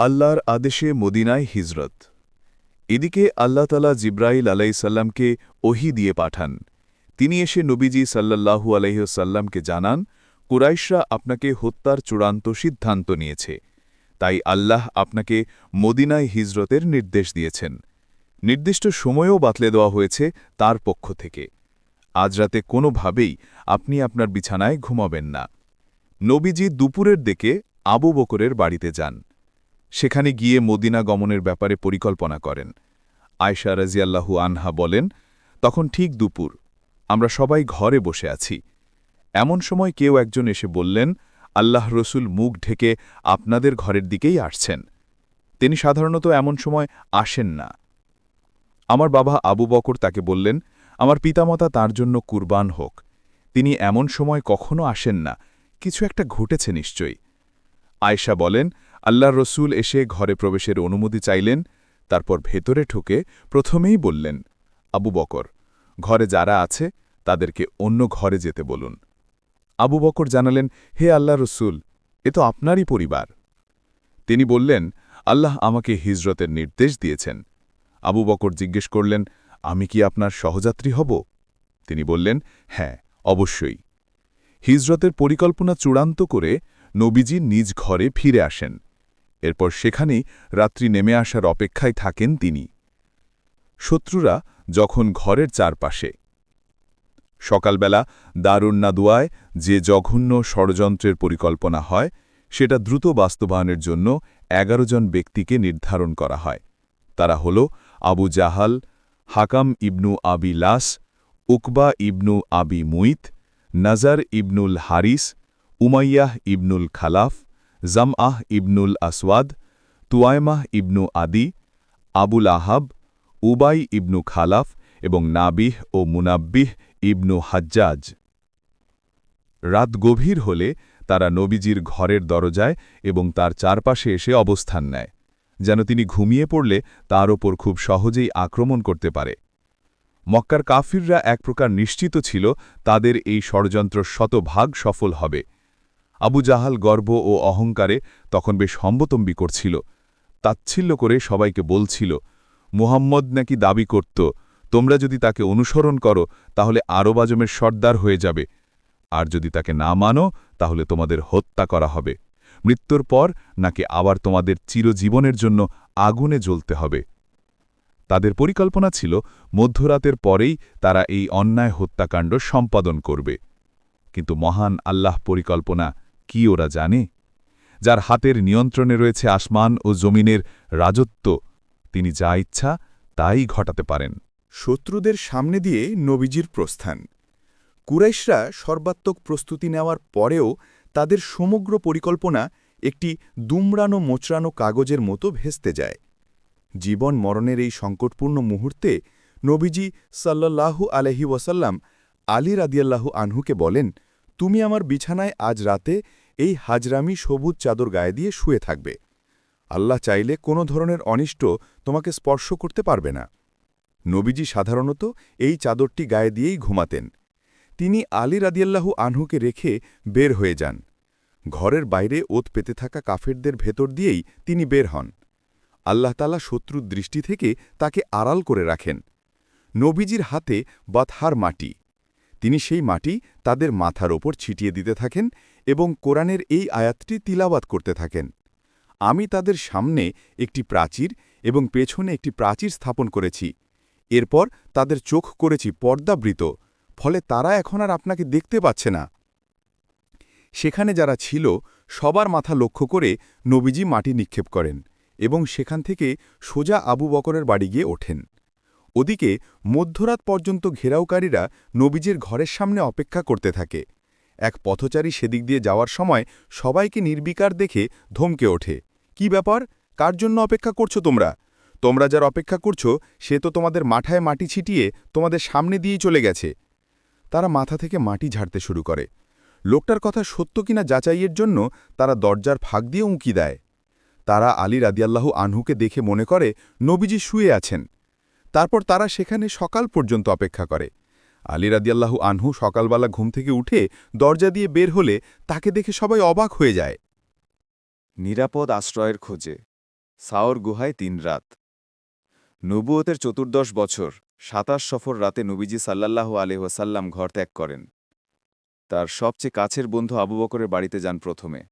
আল্লাহর আদেশে মদিনায় হিজরত। এদিকে আল্লাহ তালা জিব্রাইল আলাইসাল্লামকে ওহি দিয়ে পাঠান। তিনি এসে নবীজি সাল্লাল্লাহু আলাইসাল্লামকে জানান, কুরাইশরা আপনাকে হত্যার চূড়ান্ত সিদ্ধান্ত নিয়েছে। তাই আল্লাহ আপনাকে মদিনায় হিজরতের নির্দেশ দিয়েছেন। নির্দিষ্ট সময়ও বাতলে দেওয়া হয়েছে তার পক্ষ থেকে। আজ রাতে কোনোভাবেই আপনি আপনার বিছানায় ঘুমাবেন না। নবীজি দুপুরের দিকে আবু বকরের বাড়িতে যান। সেখানে গিয়ে মদিনা গমনের ব্যাপারে পরিকল্পনা করেন। আয়সা রাজিয়াল্লাহু আনহা বলেন, তখন ঠিক দুপুর। আমরা সবাই ঘরে বসে আছি। এমন সময় কেউ একজন এসে বললেন, আল্লাহ রসুল মুখ ঢেকে আপনাদের ঘরের দিকেই আসছেন। তিনি সাধারণত এমন সময় আসেন না। আমার বাবা আবু বকর তাকে বললেন, আমার পিতামাতা তার জন্য কুরবান হোক। তিনি এমন সময় কখনো আসেন না। কিছু একটা ঘটেছে নিশ্চয়ই। আয়শা বলেন আল্লাহ রসুল এসে ঘরে প্রবেশের অনুমতি চাইলেন, তারপর ভেতরে ঠুকে প্রথমেই বললেন, আবু বকর, ঘরে যারা আছে তাদেরকে অন্য ঘরে যেতে বলুন। আবু বকর জানালেন, হে আল্লাহ রসুল, এ তো আপনারই পরিবার। তিনি বললেন, আল্লাহ আমাকে হিজরতের নির্দেশ দিয়েছেন। আবু বকর জিজ্ঞেস করলেন, আমি কি আপনার সহযাত্রী হব? তিনি বললেন হ্যাঁ অবশ্যই। হিজরতের পরিকল্পনা চূড়ান্ত করে নবীজি নিজ ঘরে ফিরে আসেন। এরপর সেখানেই রাত্রি নেমে আসার অপেক্ষায় থাকেন তিনি। শত্রুরা যখন ঘরের চারপাশে, সকালবেলা দারুন্নাদুয়ায় যে জঘন্য ষড়যন্ত্রের পরিকল্পনা হয়, সেটা দ্রুত বাস্তবায়নের জন্য এগারো জন ব্যক্তিকে নির্ধারণ করা হয়। তারা হল আবু জাহাল, হাকাম ইবনু আবি লাস, উকবা ইবনু আবি মুইত, নাজার ইবনুল হারিস, উমাইয়াহ ইবনুল খালাফ জামআহ ইবনুল আসওয়াদ তুয়ায়মাহ ইবনু আদি, আবুল আহাব, উবাই ইবনু খালাফ এবং নাবিহ ও মুনাব্বিহ ইবনু হাজ্জাজ। রাত গভীর হলে তারা নবীজির ঘরের দরজায় এবং তার চারপাশে এসে অবস্থান নেয়, যেন তিনি ঘুমিয়ে পড়লে তার ওপর খুব সহজেই আক্রমণ করতে পারে। মক্কার কাফিররা এক প্রকার নিশ্চিত ছিল তাদের এই ষড়যন্ত্র শতভাগ সফল হবে। আবু জাহাল গর্ব ও অহংকারে তখন বেশ হম্বতম্বি করছিল। তাচ্ছিল্য করে সবাইকে বলছিল, মুহাম্মদ নাকি দাবি করত, তোমরা যদি তাকে অনুসরণ করো, তাহলে আরব আজমের সর্দার হয়ে যাবে। আর যদি তাকে না মানো, তাহলে তোমাদের হত্যা করা হবে। মৃত্যুর পর নাকি আবার তোমাদের চিরজীবনের জন্য আগুনে জ্বলতে হবে। তাদের পরিকল্পনা ছিল, মধ্যরাতের পরেই তারা এই অন্যায় হত্যাকাণ্ড সম্পাদন করবে। কিন্তু মহান আল্লাহ পরিকল্পনা কি ওরা জানে? যার হাতের নিয়ন্ত্রণে রয়েছে আসমান ও জমিনের রাজত্ব, তিনি যা ইচ্ছা তাই ঘটাতে পারেন। শত্রুদের সামনে দিয়ে নবীজির প্রস্থান। কুরাইশরা সর্বাত্মক প্রস্তুতি নেওয়ার পরেও তাদের সমগ্র পরিকল্পনা একটি দুমড়ানো মোচড়ানো কাগজের মতো ভেস্তে যায়। জীবন মরণের এই সংকটপূর্ণ মুহূর্তে নবীজি সাল্লাল্লাহু আলহি ওয়াসাল্লাম আলী রাদিয়াল্লাহু আনহুকে বলেন, তুমি আমার বিছানায় আজ রাতে এই হাজরামি সবুজ চাদর গায়ে দিয়ে শুয়ে থাকবে। আল্লাহ চাইলে কোনো ধরনের অনিষ্ট তোমাকে স্পর্শ করতে পারবে না। নবীজি সাধারণত এই চাদরটি গায়ে দিয়েই ঘুমাতেন। তিনি আলী রাদিয়াল্লাহু আনহুকে রেখে বের হয়ে যান। ঘরের বাইরে ওত পেতে থাকা কাফেরদের ভেতর দিয়েই তিনি বের হন। আল্লাহ তালা শত্রুর দৃষ্টি থেকে তাকে আড়াল করে রাখেন। নবীজির হাতে বাতহার মাটি। তিনি সেই মাটি তাদের মাথার ওপর ছিটিয়ে দিতে থাকেন এবং কোরআনের এই আয়াতটি তিলাবাত করতে থাকেন। আমি তাদের সামনে একটি প্রাচীর এবং পেছনে একটি প্রাচীর স্থাপন করেছি। এরপর তাদের চোখ করেছি পর্দাবৃত, ফলে তারা এখন আর আপনাকে দেখতে পাচ্ছে না। সেখানে যারা ছিল, সবার মাথা লক্ষ্য করে নবীজি মাটি নিক্ষেপ করেন এবং সেখান থেকে সোজা আবু বকরের বাড়ি গিয়ে ওঠেন। ওদিকে মধ্যরাত পর্যন্ত ঘেরাওকারীরা নবীজির ঘরের সামনে অপেক্ষা করতে থাকে। এক পথচারী সেদিক দিয়ে যাওয়ার সময় সবাইকে নির্বিকার দেখে ধমকে ওঠে। কি ব্যাপার? কার জন্য অপেক্ষা করছ তোমরা? তোমরা যার অপেক্ষা করছ, সে তো তোমাদের মাথায় মাটি ছিটিয়ে তোমাদের সামনে দিয়েই চলে গেছে। তারা মাথা থেকে মাটি ঝাড়তে শুরু করে। লোকটার কথা সত্য কিনা যাচাইয়ের জন্য তারা দরজার ফাঁক দিয়ে উঁকি দেয়। তারা আলী রাদিয়াল্লাহু আনহুকে দেখে মনে করে, নবীজি শুয়ে আছেন। তারপর তারা সেখানে সকাল পর্যন্ত অপেক্ষা করে। আলী রাদিয়াল্লাহু আনহু সকালবেলা ঘুম থেকে উঠে দরজা দিয়ে বের হলে তাকে দেখে সবাই অবাক হয়ে যায়। নিরাপদ আশ্রয়ের খোঁজে। সাওর গুহায় তিন রাত। নবুয়তের চতুর্দশ বছর, সাতাশ সফর রাতে নবীজি সাল্লাল্লাহু আলহাসাল্লাম ঘর ত্যাগ করেন। তার সবচেয়ে কাছের বন্ধু আবু বকরের বাড়িতে যান প্রথমে।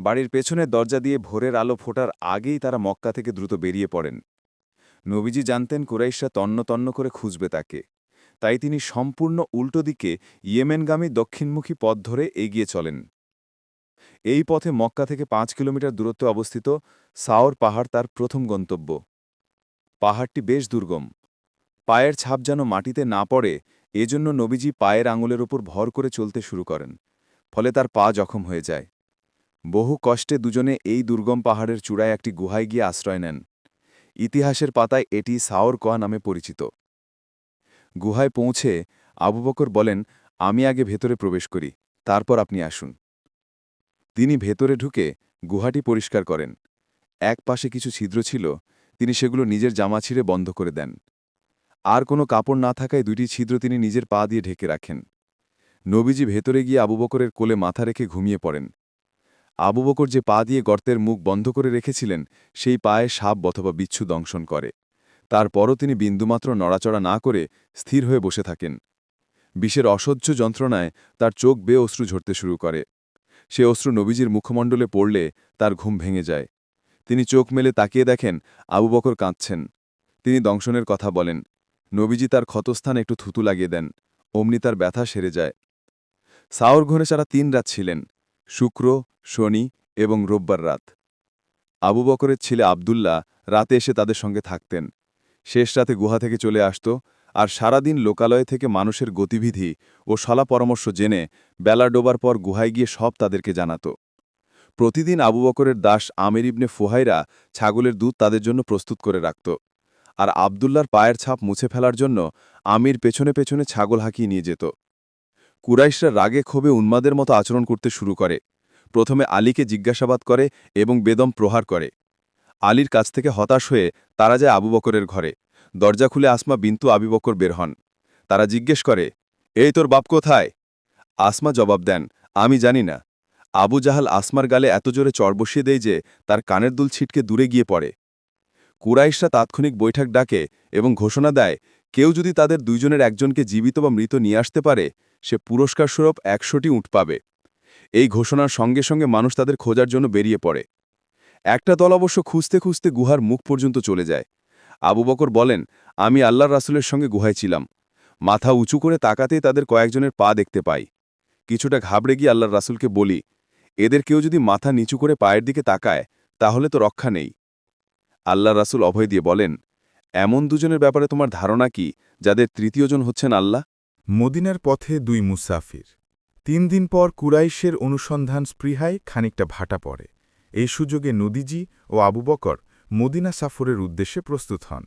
বাড়ির পেছনের দরজা দিয়ে ভোরের আলো ফোটার আগেই তারা মক্কা থেকে দ্রুত বেরিয়ে পড়েন। নবীজি জানতেন কুরাইশরা তন্ন তন্ন করে খুঁজবে তাকে। তাই তিনি সম্পূর্ণ উল্টো দিকে ইয়েমেনগামী দক্ষিণমুখী পথ ধরে এগিয়ে চলেন। এই পথে মক্কা থেকে পাঁচ কিলোমিটার দূরত্বে অবস্থিত সাওর পাহাড় তার প্রথম গন্তব্য। পাহাড়টি বেশ দুর্গম। পায়ের ছাপ যেন মাটিতে না পড়ে, এজন্য নবীজি পায়ের আঙুলের ওপর ভর করে চলতে শুরু করেন, ফলে তার পা জখম হয়ে যায়। বহু কষ্টে দুজনে এই দুর্গম পাহাড়ের চূড়ায় একটি গুহায় গিয়ে আশ্রয় নেন। ইতিহাসের পাতায় এটি সাওর কোয়া নামে পরিচিত। গুহায় পৌঁছে আবু বকর বলেন, আমি আগে ভেতরে প্রবেশ করি, তারপর আপনি আসুন। তিনি ভেতরে ঢুকে গুহাটি পরিষ্কার করেন। এক পাশে কিছু ছিদ্র ছিল, তিনি সেগুলো নিজের জামা ছিঁড়ে বন্ধ করে দেন। আর কোনো কাপড় না থাকায় দুটি ছিদ্র তিনি নিজের পা দিয়ে ঢেকে রাখেন। নবীজি ভেতরে গিয়ে আবু বকরের কোলে মাথা রেখে ঘুমিয়ে পড়েন। আবু বকর যে পা দিয়ে গর্তের মুখ বন্ধ করে রেখেছিলেন, সেই পায়ে সাপ অথবা বিচ্ছু দংশন করে। তারপরও তিনি বিন্দুমাত্র নড়াচড়া না করে স্থির হয়ে বসে থাকেন। বিষের অসহ্য যন্ত্রণায় তার চোখ বেয়ে অশ্রু ঝরতে শুরু করে। সে অশ্রু নবীজির মুখমণ্ডলে পড়লে তার ঘুম ভেঙে যায়। তিনি চোখ মেলে তাকিয়ে দেখেন, আবু বকর কাঁদছেন। তিনি দংশনের কথা বলেন, নবীজি তার ক্ষতস্থান একটু থুতু লাগিয়ে দেন, অমনি তার ব্যথা সেরে যায়। সাওর ঘরে সারা তিন রাত ছিলেন, শুক্র, শনি এবং রোববার রাত। আবু বকরের ছেলে আবদুল্লাহ রাতে এসে তাদের সঙ্গে থাকতেন। শেষ রাতে গুহা থেকে চলে আসত আর সারাদিন লোকালয় থেকে মানুষের গতিবিধি ও সলা পরামর্শ জেনে বেলা ডোবার পর গুহায় গিয়ে সব তাদেরকে জানাত। প্রতিদিন আবু বকরের দাস আমির ইবনে ফুহাইরা ছাগলের দুধ তাদের জন্য প্রস্তুত করে রাখত আর আবদুল্লার পায়ের ছাপ মুছে ফেলার জন্য আমির পেছনে পেছনে ছাগল হাঁকিয়ে নিয়ে যেত। কুরাইশরা রাগে ক্ষোভে উন্মাদের মতো আচরণ করতে শুরু করে। প্রথমে আলীকে জিজ্ঞাসাবাদ করে এবং বেদম প্রহার করে। আলীর কাছ থেকে হতাশ হয়ে তারা যায় আবু বকরের ঘরে। দরজা খুলে আসমা বিন্তু আবি বকর বের হন। তারা জিজ্ঞেস করে, এই তোর বাপ কোথায়? আসমা জবাব দেন, আমি জানি না। আবু জাহাল আসমার গালে এত জোরে চর বসিয়ে দেয় যে তার কানের দুল ছিটকে দূরে গিয়ে পড়ে। কুরাইশরা তাৎক্ষণিক বৈঠক ডাকে এবং ঘোষণা দেয়, কেউ যদি তাদের দুইজনের একজনকে জীবিত বা মৃত নিয়ে আসতে পারে, সে পুরস্কারস্বরূপ একশোটি উঁট পাবে। এই ঘোষণার সঙ্গে সঙ্গে মানুষ তাদের খোঁজার জন্য বেরিয়ে পড়ে। একটা দল অবশ্য খুঁজতে খুঁজতে গুহার মুখ পর্যন্ত চলে যায়। আবু বকর বলেন, আমি আল্লাহর রাসুলের সঙ্গে গুহায় ছিলাম। মাথা উঁচু করে তাকাতেই তাদের কয়েকজনের পা দেখতে পাই। কিছুটা ঘাবড়ে গিয়ে আল্লাহর রাসুলকে বলি, এদের কেউ যদি মাথা নিচু করে পায়ের দিকে তাকায়, তাহলে তো রক্ষা নেই। আল্লাহ রাসুল অভয় দিয়ে বলেন, এমন দুজনের ব্যাপারে তোমার ধারণা কি, যাদের তৃতীয়জন হচ্ছেন আল্লাহ? মদিনার পথে দুই মুসাফির। তিন দিন পর কুরাইশের অনুসন্ধান স্পৃহায় খানিকটা ভাটা পড়ে। এই সুযোগে নদীজি ও আবু বকর মদিনা সাফরের উদ্দেশ্যে প্রস্তুত হন।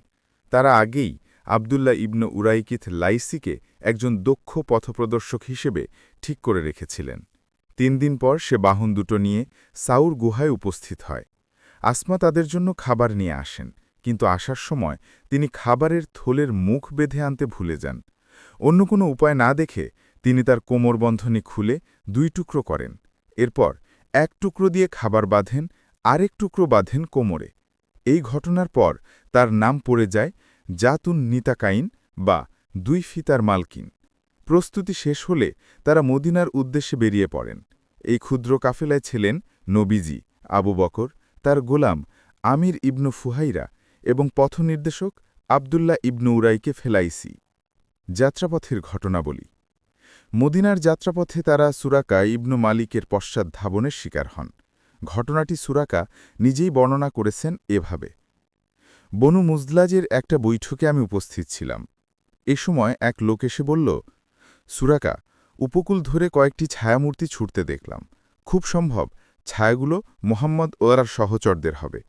তারা আগেই আবদুল্লাহ ইবনু উরাইকিথ লাইসিকে একজন দক্ষ পথপ্রদর্শক হিসেবে ঠিক করে রেখেছিলেন। তিন দিন পর সে বাহন দুটো নিয়ে সাউর গুহায় উপস্থিত হয়। আসমা তাদের জন্য খাবার নিয়ে আসেন, কিন্তু আসার সময় তিনি খাবারের থলের মুখ বেঁধে আনতে ভুলে যান। অন্য কোনো উপায় না দেখে তিনি তার কোমরবন্ধনী খুলে দুই টুকরো করেন। এরপর এক টুকরো দিয়ে খাবার বাঁধেন, আরেক টুকরো বাঁধেন কোমরে। এই ঘটনার পর তার নাম পড়ে যায় জাতুন নিতাকাইন বা দুই ফিতার মালকিন। প্রস্তুতি শেষ হলে তারা মদিনার উদ্দেশ্যে বেরিয়ে পড়েন। এই ক্ষুদ্র কাফেলায় ছিলেন নবীজি, আবু বকর, তার গোলাম আমির ইবনু ফুহাইরা এবং পথনির্দেশক আবদুল্লাহ ইবনু উরাইকে ফেলাইসি। যাত্রাপথের ঘটনাবলী। মদিনার যাত্রাপথে তারা সুরাকা ইবনু মালিকের পশ্চাৎ ধাবনের শিকার হন। ঘটনাটি সুরাকা নিজেই বর্ণনা করেছেন এভাবে। বনু মুজলাজের একটা বৈঠকে আমি উপস্থিত ছিলাম। এ সময় এক লোক এসে বলল, সুরাকা, উপকূল ধরে কয়েকটি ছায়ামূর্তি ছুটতে দেখলাম। খুব সম্ভব, ছায়াগুলো মোহাম্মদ ওয়ারার সহচরদের হবে।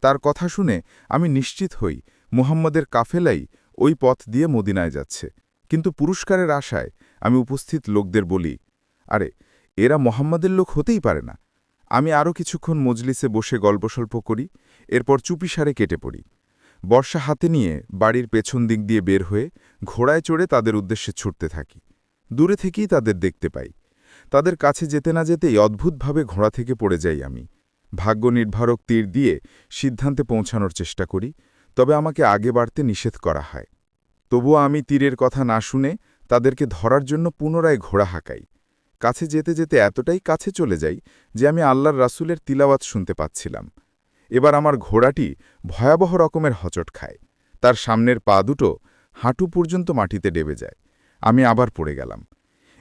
তার কথা শুনে আমি নিশ্চিত হই, মুহাম্মদের কাফেলাই ওই পথ দিয়ে মদিনায় যাচ্ছে। কিন্তু পুরস্কারের আশায় আমি উপস্থিত লোকদের বলি, আরে, এরা মোহাম্মদের লোক হতেই পারে না। আমি আরও কিছুক্ষণ মজলিসে বসে গল্পসল্প করি, এরপর চুপিসারে কেটে পড়ি। বর্ষা হাতে নিয়ে বাড়ির পেছন দিক দিয়ে বের হয়ে ঘোড়ায় চড়ে তাদের উদ্দেশ্যে ছুটতে থাকি। দূরে থেকেই তাদের দেখতে পাই। তাদের কাছে যেতে না যেতেই অদ্ভুতভাবে ঘোড়া থেকে পড়ে যাই আমি। ভাগ্য নির্ধারক তীর দিয়ে সিদ্ধান্তে পৌঁছানোর চেষ্টা করি, তবে আমাকে আগে বাড়তে নিষেধ করা হয়। তবুও আমি তীরের কথা না শুনে তাদেরকে ধরার জন্য পুনরায় ঘোড়া হাঁকাই। কাছে যেতে যেতে এতটাই কাছে চলে যাই যে আমি আল্লাহর রাসূলের তিলাওয়াত শুনতে পাচ্ছিলাম। এবার আমার ঘোড়াটি ভয়াবহ রকমের হচট খায়। তার সামনের পা দুটো হাঁটু পর্যন্ত মাটিতে ডেবে যায়। আমি আবার পড়ে গেলাম।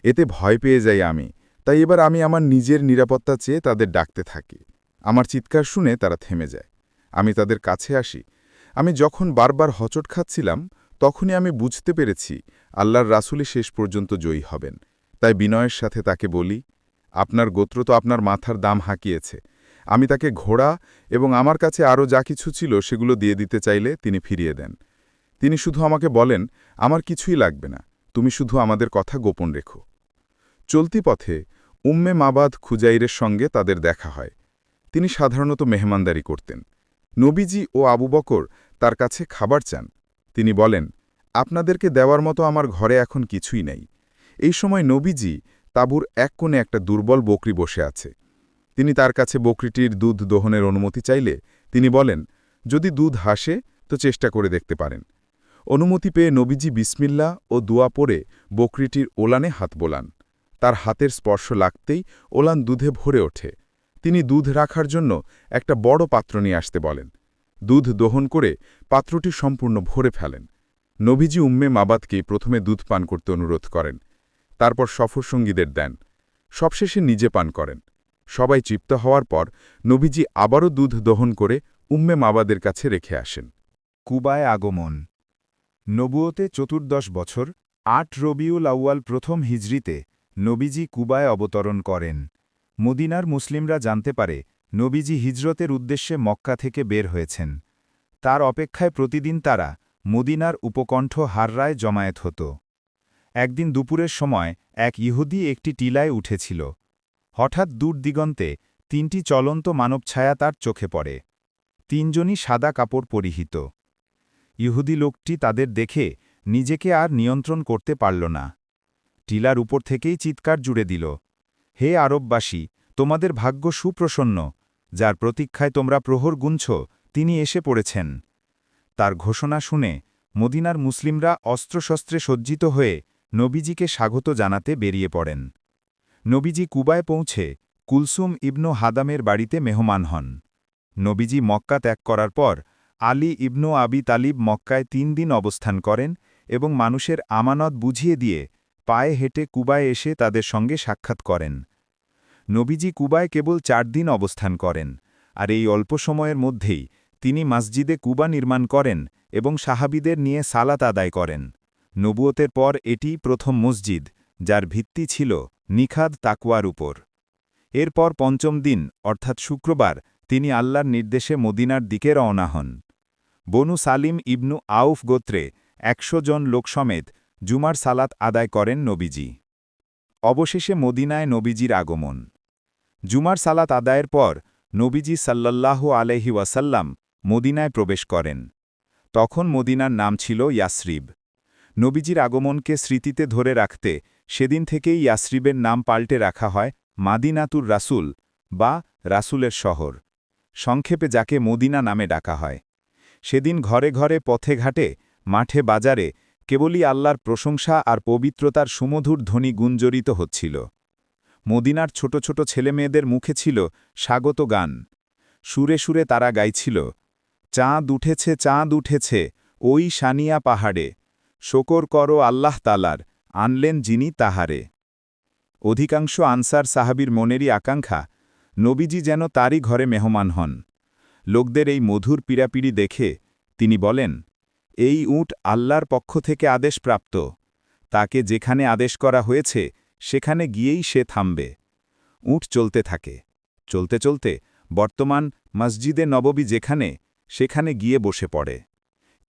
এতে ভয় পেয়ে যাই আমি। তাই এবার আমি আমার নিজের নিরাপত্তা চেয়ে তাদের ডাকতে থাকি। আমার চিৎকার শুনে তারা থেমে যায়। আমি তাদের কাছে আসি। আমি যখন বারবার হচট খাচ্ছিলাম, তখনই আমি বুঝতে পেরেছি আল্লাহর রাসূলই শেষ পর্যন্ত জয়ী হবেন। তাই বিনয়ের সাথে তাকে বলি, আপনার গোত্র তো আপনার মাথার দাম হাঁকিয়েছে। আমি তাকে ঘোড়া এবং আমার কাছে আরও যা কিছু ছিল সেগুলো দিয়ে দিতে চাইলে তিনি ফিরিয়ে দেন। তিনি শুধু আমাকে বলেন, আমার কিছুই লাগবে না। তুমি শুধু আমাদের কথা গোপন রেখো। চলতি পথে উম্মে মাবাদ খুজাইরের সঙ্গে তাদের দেখা হয়। তিনি সাধারণত মেহমানদারি করতেন। নবীজি ও আবু বকর তার কাছে খাবার চান। তিনি বলেন আপনাদেরকে দেওয়ার মতো আমার ঘরে এখন কিছুই নেই। এই সময় নবীজি তাঁবুর এক কোণে একটা দুর্বল বকরি বসে আছে। তিনি তার কাছে বকরিটির দুধ দোহনের অনুমতি চাইলে তিনি বলেন, যদি দুধ হাসে, তো চেষ্টা করে দেখতে পারেন। অনুমতি পেয়ে নবীজি বিসমিল্লা ও দোয়া পরে বকরিটির ওলানে হাত বোলান। তার হাতের স্পর্শ লাগতেই ওলান দুধে ভরে ওঠে। তিনি দুধ রাখার জন্য একটা বড় পাত্র নিয়ে আসতে বলেন। দুধ দোহন করে পাত্রটি সম্পূর্ণ ভরে ফেলেন। নবীজি উম্মে মাবাদকে প্রথমে দুধ পান করতে অনুরোধ করেন। তারপর সফরসঙ্গীদের দেন। সবশেষে নিজে পান করেন। সবাই চিপ্ত হওয়ার পর নবীজি আবারও দুধ দহন করে উম্মে মাবাদের কাছে রেখে আসেন। কুবায় আগমন। নবুয়তে চতুর্দশ বছর, আট রবিউল আউয়াল প্রথম হিজরিতে নবীজি কুবায় অবতরণ করেন। মদিনার মুসলিমরা জানতে পারে নবীজি হিজরতের উদ্দেশ্যে মক্কা থেকে বের হয়েছেন। তার অপেক্ষায় প্রতিদিন তারা মদিনার উপকণ্ঠ হাররায় জমায়েত হতো। একদিন দুপুরের সময় এক ইহুদি একটি টিলায় উঠেছিল। হঠাৎ দূর দিগন্তে তিনটি চলন্ত মানবছায়া তার চোখে পড়ে। তিনজনই সাদা কাপড় পরিহিত। ইহুদি লোকটি তাদের দেখে নিজেকে আর নিয়ন্ত্রণ করতে পারল না। টিলার উপর থেকেই চিৎকার জুড়ে দিল, হে আরববাসী, তোমাদের ভাগ্য সুপ্রসন্ন, যার প্রতীক্ষায় তোমরা প্রহর গুনছ, তিনি এসে পড়েছেন। তার ঘোষণা শুনে মদিনার মুসলিমরা অস্ত্রশস্ত্রে সজ্জিত হয়ে নবীজিকে স্বাগত জানাতে বেরিয়ে পড়েন। নবীজি কুবায় পৌঁছে কুলসুম ইবনু হাদামের বাড়িতে মেহমান হন। নবীজি মক্কা ত্যাগ করার পর আলী ইবনু আবি তালিব মক্কায় তিন দিন অবস্থান করেন এবং মানুষের আমানত বুঝিয়ে দিয়ে পায়ে হেঁটে কুবায় এসে তাদের সঙ্গে সাক্ষাৎ করেন। নবীজি কুবায় কেবল চার দিন অবস্থান করেন, আর এই অল্প সময়ের মধ্যেই তিনি মসজিদে কুবা নির্মাণ করেন এবং সাহাবিদের নিয়ে সালাত আদায় করেন। নবুয়তের পর এটি প্রথম মসজিদ, যার ভিত্তি ছিল নিখাদ তাকুয়ার উপর। এরপর পঞ্চম দিন, অর্থাৎ শুক্রবার, তিনি আল্লাহর নির্দেশে মদিনার দিকে রওনা হন। বনু সালিম ইবনু আউফ গোত্রে একশো জন লোকসমেত জুমার সালাত আদায় করেন নবীজি। অবশেষে মদিনায় নবীজির আগমন। জুমার সালাত আদায়ের পর নবীজি সাল্লাল্লাহু আলহি ওয়াসাল্লাম মদিনায় প্রবেশ করেন। তখন মদিনার নাম ছিল ইয়াসরিব। নবীজির আগমনকে স্মৃতিতে ধরে রাখতে সেদিন থেকেই ইয়াসরিবের নাম পাল্টে রাখা হয় মাদিনাতুর রাসুল বা রাসুলের শহর, সংক্ষেপে যাকে মদিনা নামে ডাকা হয়। সেদিন ঘরে ঘরে, পথে ঘাটে, মাঠে বাজারে কেবলই আল্লাহর প্রশংসা আর পবিত্রতার সুমধুর ধ্বনি গুঞ্জরিত হচ্ছিল। মদিনার ছোট ছোট ছেলেমেয়েদের মুখে ছিল স্বাগত গান। সুরে সুরে তারা গাইছিল চাঁদ উঠেছে চাঁদ উঠেছে, ওই সানিয়া পাহাড়ে। শোকর করো আল্লাহ তালার আনলেন যিনি তাহারে। অধিকাংশ আনসার সাহাবির মনেরই আকাঙ্ক্ষা, নবীজি যেন তারই ঘরে মেহমান হন। লোকদের এই মধুর পীড়াপিড়ি দেখে তিনি বলেন, এই উট আল্লাহর পক্ষ থেকে আদেশপ্রাপ্ত তাকে যেখানে আদেশ করা হয়েছে, সেখানে গিয়েই সে থামবে। উট চলতে থাকে। চলতে চলতে বর্তমান মসজিদে নববী যেখানে সেখানে গিয়ে বসে পড়ে।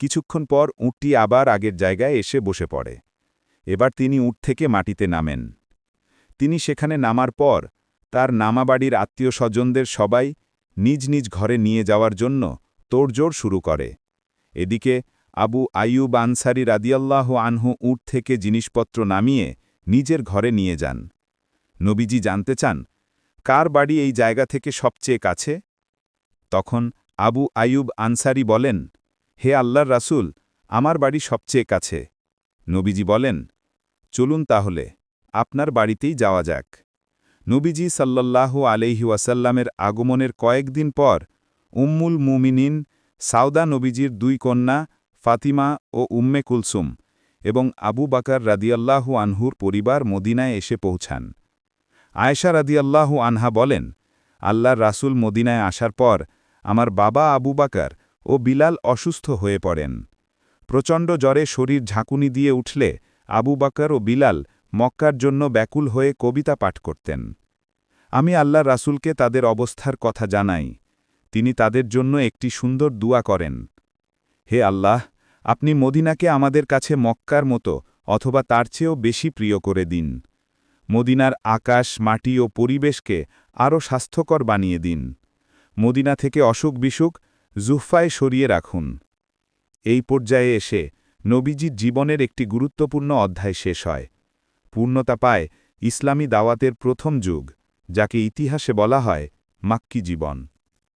কিছুক্ষণ পর উঁটটি আবার আগের জায়গায় এসে বসে পড়ে। এবার তিনি উঁট থেকে মাটিতে নামেন। তিনি সেখানে নামার পর তার নামাবাড়ির আত্মীয় স্বজনদের সবাই নিজ নিজ ঘরে নিয়ে যাওয়ার জন্য তোড়জোড় শুরু করে। এদিকে আবু আইয়ুব আনসারি রাদিয়াল্লাহ আনহু উট থেকে জিনিসপত্র নামিয়ে নিজের ঘরে নিয়ে যান। নবীজি জানতে চান, কার বাড়ি এই জায়গা থেকে সবচেয়ে কাছে? তখন আবু আয়ুব আনসারি বলেন, হে আল্লাহর রাসূল, আমার বাড়ি সবচেয়ে কাছে। নবীজি বলেন, চলুন তাহলে, আপনার বাড়িতেই যাওয়া যাক। নবীজি সাল্লাল্লাহু আলাইহি ওয়াসাল্লামের আগমনের কয়েকদিন পর উম্মুল মুমিনিন সাউদা নবীজির দুই কন্যা ফাতিমা ও উম্মে কুলসুম এবং আবু বাকার রাদিয়াল্লাহু আনহুর পরিবার মদিনায় এসে পৌঁছান। আয়েশা রাদিয়াল্লাহু আনহা বলেন, আল্লাহর রাসূল মদিনায় আসার পর আমার বাবা আবু বাকার ও বিলাল অসুস্থ হয়ে পড়েন। প্রচণ্ড জ্বরে শরীর ঝাঁকুনি দিয়ে উঠলে আবু বাকার ও বিলাল মক্কার জন্য ব্যাকুল হয়ে কবিতা পাঠ করতেন। আমি আল্লাহ রাসূলকে তাদের অবস্থার কথা জানাই। তিনি তাদের জন্য একটি সুন্দর দুয়া করেন। হে আল্লাহ, আপনি মদিনাকে আমাদের কাছে মক্কার মতো অথবা তার চেয়েও বেশি প্রিয় করে দিন। মদিনার আকাশ, মাটি ও পরিবেশকে আরও স্বাস্থ্যকর বানিয়ে দিন। মদিনা থেকে অসুখ বিসুখ জুফায় সরিয়ে রাখুন। এই পর্যায়ে এসে নবীজির জীবনের একটি গুরুত্বপূর্ণ অধ্যায় শেষ হয়। পূর্ণতা পায় ইসলামী দাওয়াতের প্রথম যুগ, যাকে ইতিহাসে বলা হয় মাক্কি জীবন।